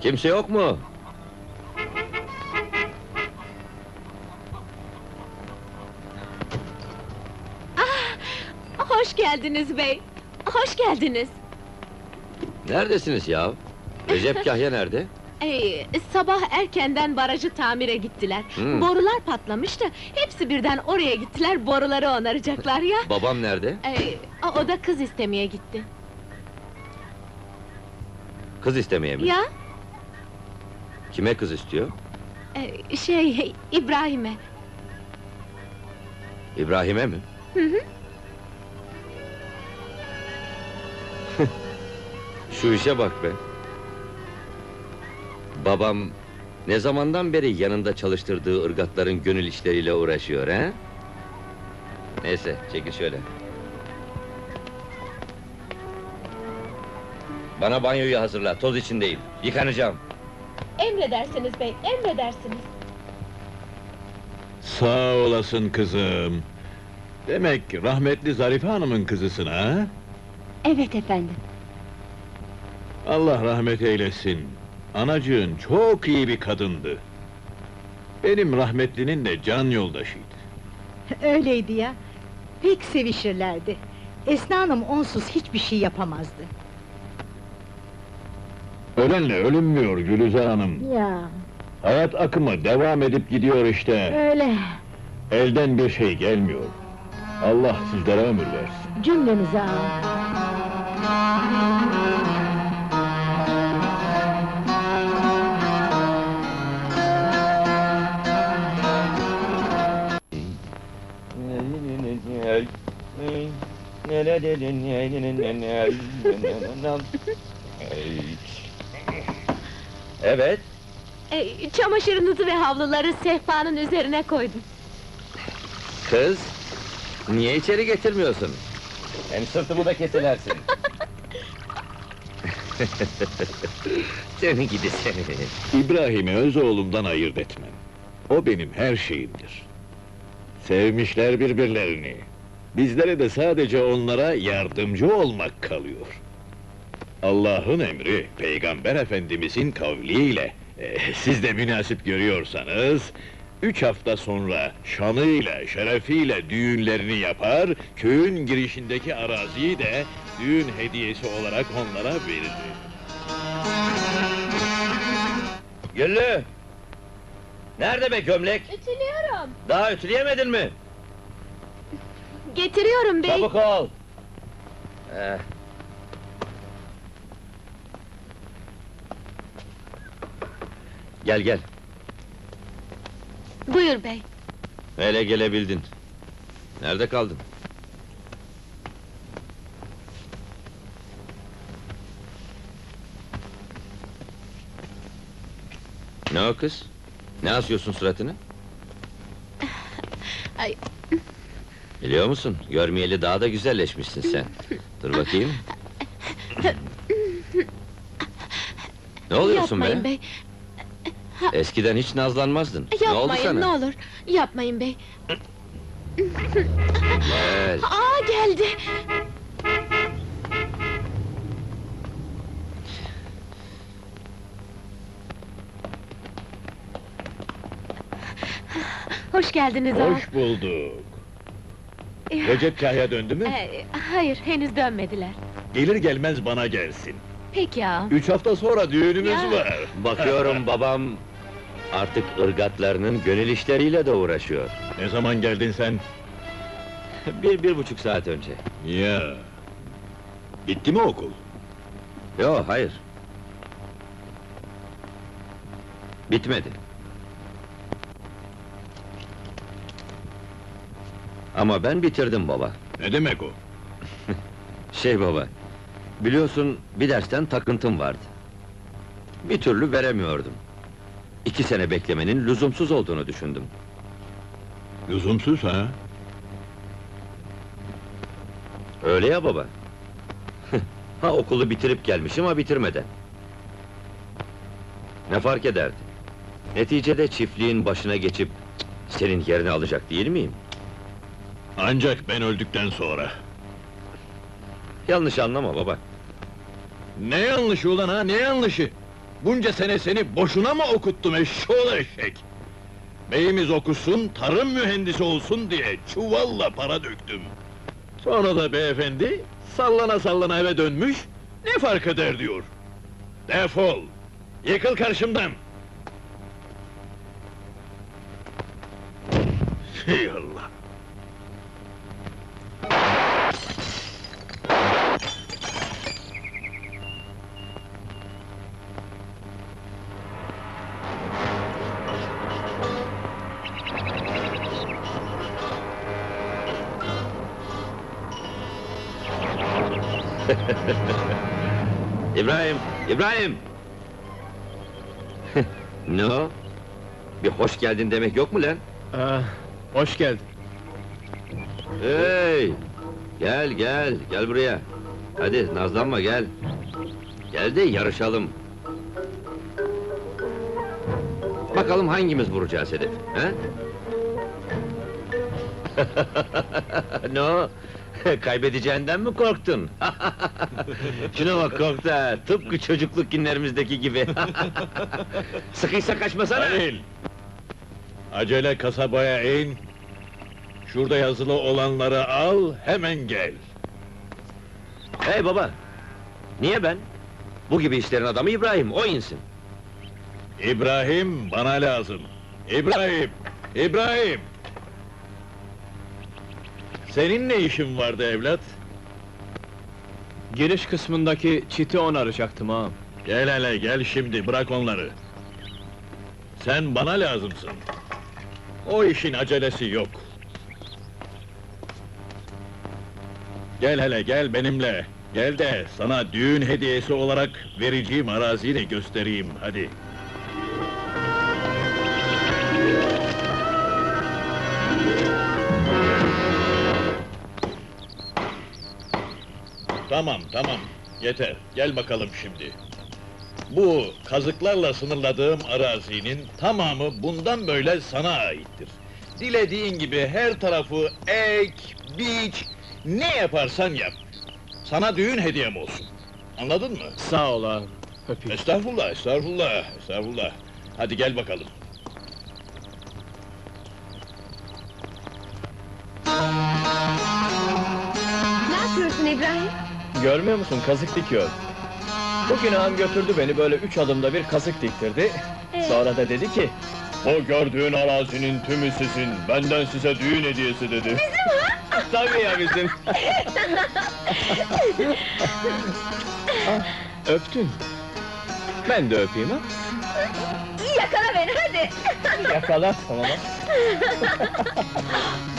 Kimse yok mu? Hoş geldiniz bey. Hoş geldiniz. Neredesiniz ya? Recep Kahya nerede? Ee, sabah erkenden barajı tamire gittiler. Hmm. Borular patlamıştı. Hepsi birden oraya gittiler, boruları onaracaklar ya. Babam nerede? Ee, o- o da kız istemeye gitti. Kız istemeye mi? Ya, Kime kız istiyor? e, şey, İbrahim'e. İbrahim'e mi? Hı hı. Şu işe bak be. Babam ne zamandan beri yanında çalıştırdığı ırgatların gönül işleriyle uğraşıyor he? Neyse, çekil şöyle. Bana banyoyu hazırla, toz içindeyim. Yıkanacağım. Emredersiniz bey, emredersiniz. Sağ olasın kızım. Demek rahmetli Zarife Hanım'ın kızısın ha? Evet efendim. Allah rahmet eylesin. Anacığın çok iyi bir kadındı. Benim rahmetlinin de can yoldaşıydı. Öyleydi ya. Pek sevişirlerdi. Esna Hanım onsuz hiçbir şey yapamazdı. Ölenle ölünmüyor Gülüzer Hanım. Ya Hayat akımı devam edip gidiyor işte. öyle. Elden bir şey gelmiyor. Allah sizlere ömür versin. Cümlemize al. Evet, Ee, çamaşırınızı ve havluları sehpanın üzerine koydum. kız. Niye içeri getirmiyorsun? Hem sırtımı da keselersin. seni gidi seni. İbrahim'i öz oğlumdan ayırt etmem. O benim her şeyimdir. Sevmişler birbirlerini. Bizlere de sadece onlara yardımcı olmak kalıyor. Allah'ın emri, Peygamber Efendimizin kavliyle, eh, siz de münasip görüyorsanız, üç hafta sonra şanıyla, şerefiyle düğünlerini yapar, köyün girişindeki araziyi de düğün hediyesi olarak onlara verir. Güllü! Nerede be gömlek? Ütülüyorum. Daha ütüleyemedin mi? Getiriyorum bey. Çabuk ol! Eh. Gel gel, Buyur bey. hele gelebildin. Nerede kaldın? Ne o kız? Ne asıyorsun suratını? Ay. Biliyor musun, görmeyeli daha da güzelleşmişsin sen. Dur bakayım. ne oluyorsun Yapmayın be? bey. Eskiden hiç nazlanmazdın. ne oldu Yapmayın sana? ne olur. Yapmayın bey. Gel. Aa geldi. Hoş geldiniz ağa. Hoş bulduk. Recep Kahya döndü mü? Ee, hayır, henüz dönmediler. Gelir gelmez bana gelsin. Peki ağa. Üç hafta sonra düğünümüz Ya. var. Bakıyorum babam artık ırgatlarının gönül işleriyle de uğraşıyor. Ne zaman geldin sen? bir, bir buçuk saat önce. Ya. Bitti mi okul? Yo, hayır. Bitmedi. Ama ben bitirdim baba. Ne demek o? Şey baba, biliyorsun bir dersten takıntım vardı. Bir türlü veremiyordum. İki sene beklemenin lüzumsuz olduğunu düşündüm. Lüzumsuz ha? Öyle ya baba. ha okulu bitirip gelmişim ama bitirmeden. Ne fark ederdi? Neticede çiftliğin başına geçip senin yerini alacak değil miyim? Ancak ben öldükten sonra. Yanlış anlama baba. Ne yanlışı ulan ha, ne yanlışı? Bunca sene seni boşuna mı okuttum eşşoğlu eşek? Beyimiz okusun, tarım mühendisi olsun diye çuvalla para döktüm. Sonra da beyefendi, sallana sallana eve dönmüş, ne fark eder diyor. Defol! Yıkıl karşımdan! Hey Allah! İbrahim, İbrahim! ne o? Bir hoş geldin demek yok mu lan? Ah, hoş geldin. Hey! Gel, gel, gel buraya. Hadi, nazlanma, gel. Gel de yarışalım. Bakalım hangimiz vuracağız hedefi, he? ne o? Kaybedeceğinden mi korktun? Şuna bak korktu ha, tıpkı çocukluk günlerimizdeki gibi. Sıkıysa kaçmasana! Halil! Acele kasabaya in. Şurada yazılı olanları al, hemen gel. Hey baba! Niye ben? Bu gibi işlerin adamı İbrahim, o insin. İbrahim bana lazım. İbrahim! İbrahim! Senin ne işin vardı evlat? Giriş kısmındaki çiti onaracaktım ağam. Gel hele gel şimdi bırak onları. Sen bana lazımsın. O işin acelesi yok. Gel hele gel benimle. Gel de sana düğün hediyesi olarak vereceğim araziyi de göstereyim hadi. Tamam tamam yeter gel bakalım şimdi. Bu kazıklarla sınırladığım arazinin tamamı bundan böyle sana aittir. Dilediğin gibi her tarafı ek, biç, ne yaparsan yap. Sana düğün hediyem olsun. Anladın mı? Sağ ol ağam. Öpeyim. Estağfurullah, estağfurullah, estağfurullah. Hadi gel bakalım. Ne yapıyorsun İbrahim? Görmüyor musun kazık dikiyor. Bugün ağam götürdü beni böyle üç adımda bir kazık diktirdi. Ee? Sonra da dedi ki... O gördüğün arazinin tümü sizin, benden size düğün hediyesi dedi. Bizim ha? Tabii ya bizim. Ah, Öptün. Ben de öpeyim ha. Yakala beni hadi! Yakala, tamam.